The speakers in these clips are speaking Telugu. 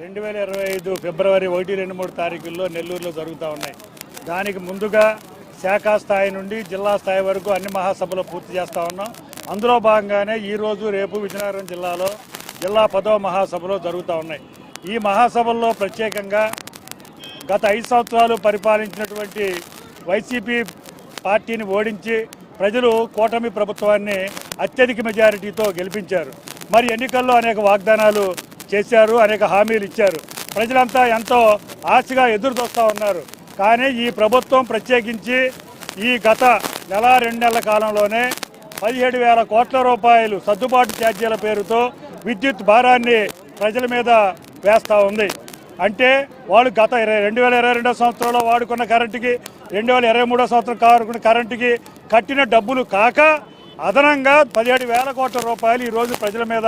రెండు వేల ఇరవై ఐదు ఫిబ్రవరి ఒకటి రెండు మూడు తారీఖుల్లో నెల్లూరులో జరుగుతూ ఉన్నాయి. దానికి ముందుగా శాఖా స్థాయి నుండి జిల్లా స్థాయి వరకు అన్ని మహాసభలు పూర్తి చేస్తూ ఉన్నాం. అందులో భాగంగానే ఈరోజు రేపు విజయనగరం జిల్లాలో జిల్లా పదవ మహాసభలో జరుగుతూ ఉన్నాయి. ఈ మహాసభల్లో ప్రత్యేకంగా గత ఐదు సంవత్సరాలు పరిపాలించినటువంటి వైసీపీ పార్టీని ఓడించి ప్రజలు కూటమి ప్రభుత్వాన్ని అత్యధిక మెజారిటీతో గెలిపించారు. మరి ఎన్నికల్లో అనేక వాగ్దానాలు చేశారు అనేక హామీలు ఇచ్చారు. ప్రజలంతా ఎంతో ఆశగా ఎదురు చూస్తూ ఉన్నారు. కానీ ఈ ప్రభుత్వం ప్రత్యేకించి ఈ గత నెల రెండు నెలల కాలంలోనే పదిహేడు వేల కోట్ల రూపాయలు సర్దుబాటు ఛార్జీల పేరుతో విద్యుత్ భారాన్ని ప్రజల మీద వేస్తూ ఉంది. అంటే వాళ్ళు గత ఇరవై రెండు వేల ఇరవై రెండో సంవత్సరంలో వాడుకున్న కరెంటుకి రెండు వేల ఇరవై మూడో సంవత్సరం వాడుకున్న కరెంటుకి కట్టిన డబ్బులు కాక అదనంగా పదిహేడు వేల కోట్ల రూపాయలు ఈరోజు ప్రజల మీద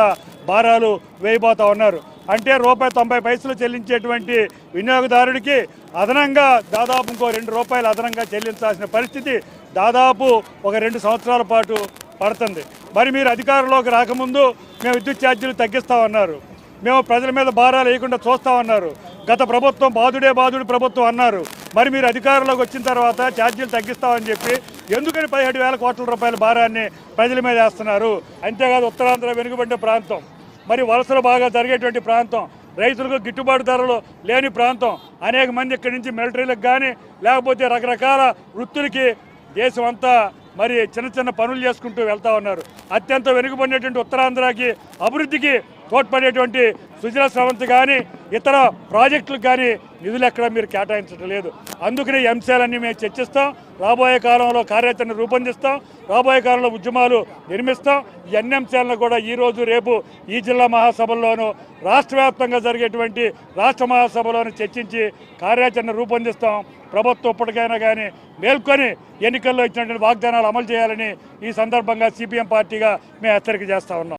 భారాలు వేయబోతా ఉన్నారు. అంటే రూపాయి తొంభై పైసలు చెల్లించేటువంటి వినియోగదారుడికి అదనంగా దాదాపు ఇంకో రెండు రూపాయలు అదనంగా చెల్లించాల్సిన పరిస్థితి దాదాపు ఒక రెండు సంవత్సరాల పాటు పడుతుంది. మరి మీరు అధికారంలోకి రాకముందు మేము విద్యుత్ ఛార్జీలు తగ్గిస్తామన్నారు మేము ప్రజల మీద భారాలు వేయకుండా చూస్తామన్నారు గత ప్రభుత్వం బాధుడే బాధుడు ప్రభుత్వం అన్నారు. మరి మీరు అధికారంలోకి వచ్చిన తర్వాత ఛార్జీలు తగ్గిస్తామని చెప్పి ఎందుకని పదిహేడు వేల కోట్ల రూపాయల భారాన్ని ప్రజల మీద వేస్తున్నారు? అంతేకాదు ఉత్తరాంధ్ర వెనుకబడిన ప్రాంతం. మరి వలసలు బాగా జరిగేటువంటి ప్రాంతం రైతులకు గిట్టుబాటు ధరలు లేని ప్రాంతం అనేక మంది ఇక్కడి నుంచి మిలిటరీలకు కానీ లేకపోతే రకరకాల వృత్తులకి దేశం అంతా మరి చిన్న చిన్న పనులు చేసుకుంటూ వెళ్తా ఉన్నారు. అత్యంత వెనుకబడినటువంటి ఉత్తరాంధ్రకి అభివృద్ధికి తోడ్పడేటువంటి సుజల స్రవంతి కానీ ఇతర ప్రాజెక్టులకు కానీ నిధులు ఎక్కడ మీరు కేటాయించడం లేదు. అందుకనే ఈ అంశాలన్నీ మేము చర్చిస్తాం రాబోయే కాలంలో కార్యాచరణ రూపొందిస్తాం రాబోయే కాలంలో ఉద్యమాలు నిర్మిస్తాం. ఈ అన్ని అంశాలను కూడా ఈ రోజు రేపు ఈ జిల్లా మహాసభల్లోనూ రాష్ట్ర వ్యాప్తంగా జరిగేటువంటి రాష్ట్ర మహాసభలోనూ చర్చించి కార్యాచరణ రూపొందిస్తాం. ప్రభుత్వం ఇప్పటికైనా కానీ మేల్కొని ఎన్నికల్లో ఇచ్చినటువంటి వాగ్దానాలు అమలు చేయాలని ఈ సందర్భంగా సిపిఎం పార్టీగా మేము హెచ్చరిక చేస్తా ఉన్నాం.